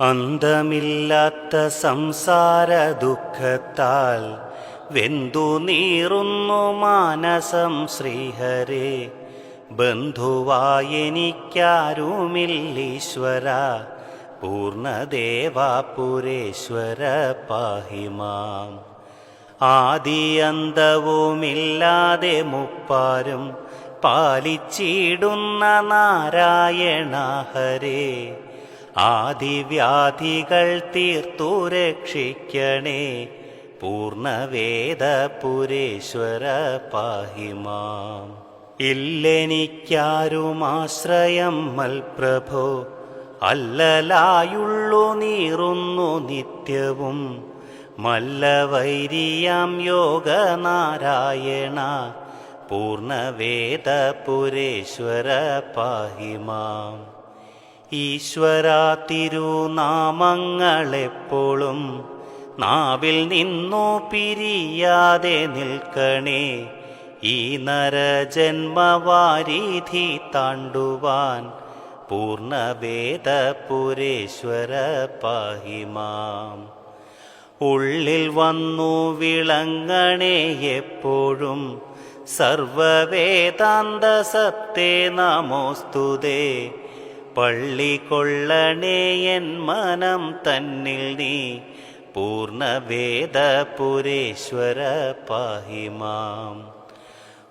അന്തമില്ലാത്ത സംസാര ദുഃഖത്താൽ വെന്തു നീറുന്നു മാനസം ശ്രീഹരേ. ബന്ധുവായെനിക്കാരുമില്ലീശ്വര പൂർണദേവാപുരേശ്വര പാഹിമാം. ആദിയന്തവുമില്ലാതെ മുപ്പാരും പാലിച്ചിടുന്ന നാരായണ ഹരേ. ആദിവ്യാധികൾ തീർത്തു രക്ഷിക്കണേ. പൂർണവേദ പുരേശ്വര പാഹിമാം ഇല്ലെനിക്കാരുമാശ്രയം മൽപ്രഭോ അല്ലലായുള്ളു നീറുന്നു നിത്യവും. മല്ലവൈരിയാം യോഗനാരായണ. പൂർണവേദ പുരേശ്വര പാഹിമാം. ഈശ്വര തിരുനാമങ്ങളെപ്പോഴും നാവിൽ നിന്നു പിരിയാതെ നിൽക്കണേ. ഈ നരജന്മവാരീധി താണ്ടുവാൻ പൂർണവേദ പുരേശ്വര പാഹിമാം. ഉള്ളിൽ വന്നു വിളങ്ങണേ എപ്പോഴും സർവവേദാന്ത സത്തേ നമോസ്തുതേ. പള്ളി കൊള്ളണേ എൻ മനം തന്നിൽ നീ. പൂർണവേദ പുരേശ്വര പാഹിമാം.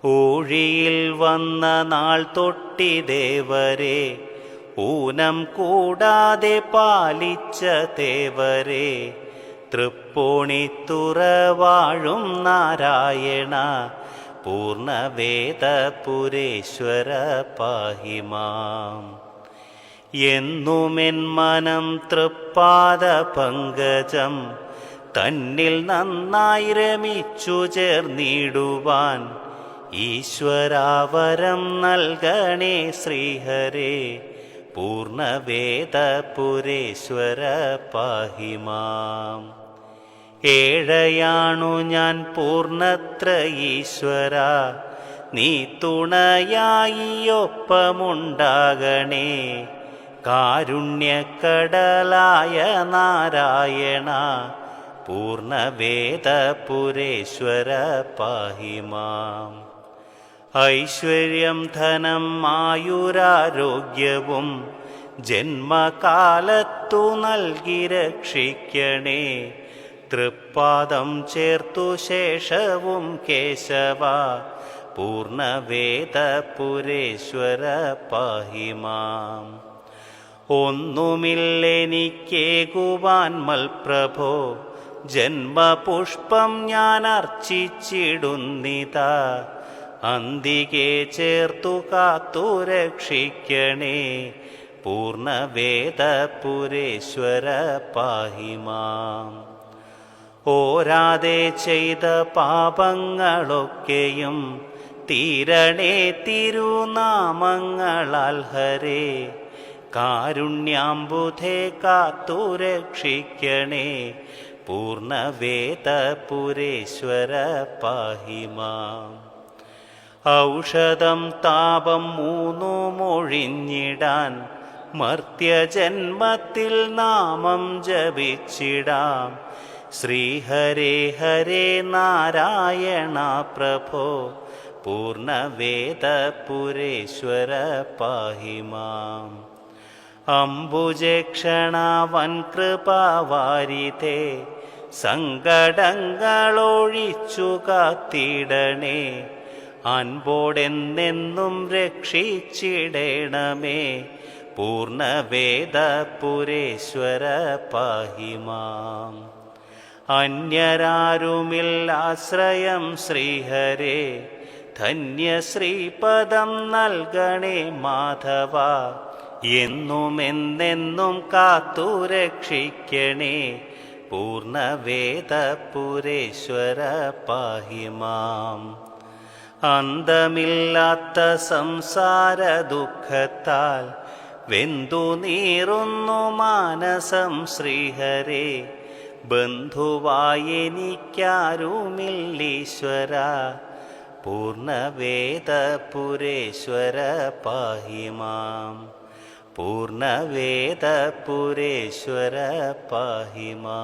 ഊഴിയിൽ വന്ന നാൾ തൊട്ടി ദേവരെ ഊനം കൂടാതെ പാലിച്ച ദേവരെ തൃപ്പൂണിത്തുറ വാഴും നാരായണ പൂർണവേദ പുരേശ്വര പാഹിമാം. എന്നുമെൻ മനം തൃപ്പാദ പങ്കജം. തന്നിൽ നന്നായി രമിച്ചു ചേർന്നിടുവാൻ ഈശ്വരാവരം നൽകണേ ശ്രീഹരേ. പൂർണവേദ പുരേശ്വര പാഹിമാം. ഏഴയാണു ഞാൻ പൂർണത്ര ഈശ്വര. നീ തുണയായി ഒപ്പമുണ്ടാകണേ. കാരുണ്യക്കടലായ നാരായണ പൂർണവേദ പുരേശ്വര പാഹിമാം ഐശ്വര്യം ധനം ആയുരാരോഗ്യവും ജന്മകാലത്തു നൽകി രക്ഷിക്കണേ. തൃപ്പാദം ചേർത്തു ശേഷവും കേശവ പൂർണവേദ പുരേശ്വര പാഹിമാം ഒന്നുമില്ലെനിക്കേകുവാൻ മൽപ്രഭോ ജന്മപുഷ്പം ഞാൻ അർച്ചിച്ചിടുന്നിതാ അന്തികെ ചേർത്തു കാത്തു രക്ഷിക്കണേ പൂർണവേദപുരേശ്വര പാഹിമാം ഓരാതെ ചെയ്ത പാപങ്ങളൊക്കെയും തീരണേ തിരുനാമങ്ങളാൽ ഹരേ. കാരുണ്യാംബുധേ കാത്തു രക്ഷിക്കണേ പൂർണവേദ പുരേശ്വര പാഹിമാം ഔഷധം താപം മൂന്നു മൊഴിഞ്ഞിടാൻ മർത്യജന്മത്തിൽ നാമം ജപിച്ചിടാം. ശ്രീഹരേ ഹരേ നാരായണ പ്രഭോ പൂർണവേദപുരേശ്വര പാഹിമാം അംബുജക്ഷണവൻ കൃപാവാരിതേ സങ്കടങ്ങളൊഴിച്ചു കാത്തിടണേ. അൻപോടെന്നെന്നും രക്ഷിച്ചിടണമേ പൂർണവേദ പുരേശ്വര പാഹിമാം അന്യരാരുമില്ലാശ്രയം ശ്രീഹരേ ധന്യശ്രീപദം നൽകണേ മാധവ എന്നുമെന്നെന്നും കാത്തു രക്ഷിക്കണേ. പൂർണവേദ പുരേശ്വര പാഹിമാം. അന്തമില്ലാത്ത സംസാര ദുഃഖത്താൽ വെന്തു നീറുന്നു മാനസം ശ്രീഹരേ. ബന്ധുവായെനിക്കാരുമില്ലീശ്വര. പുരേശ്വര പൂർണവേദപുരേശ്വര പാഹിമാ.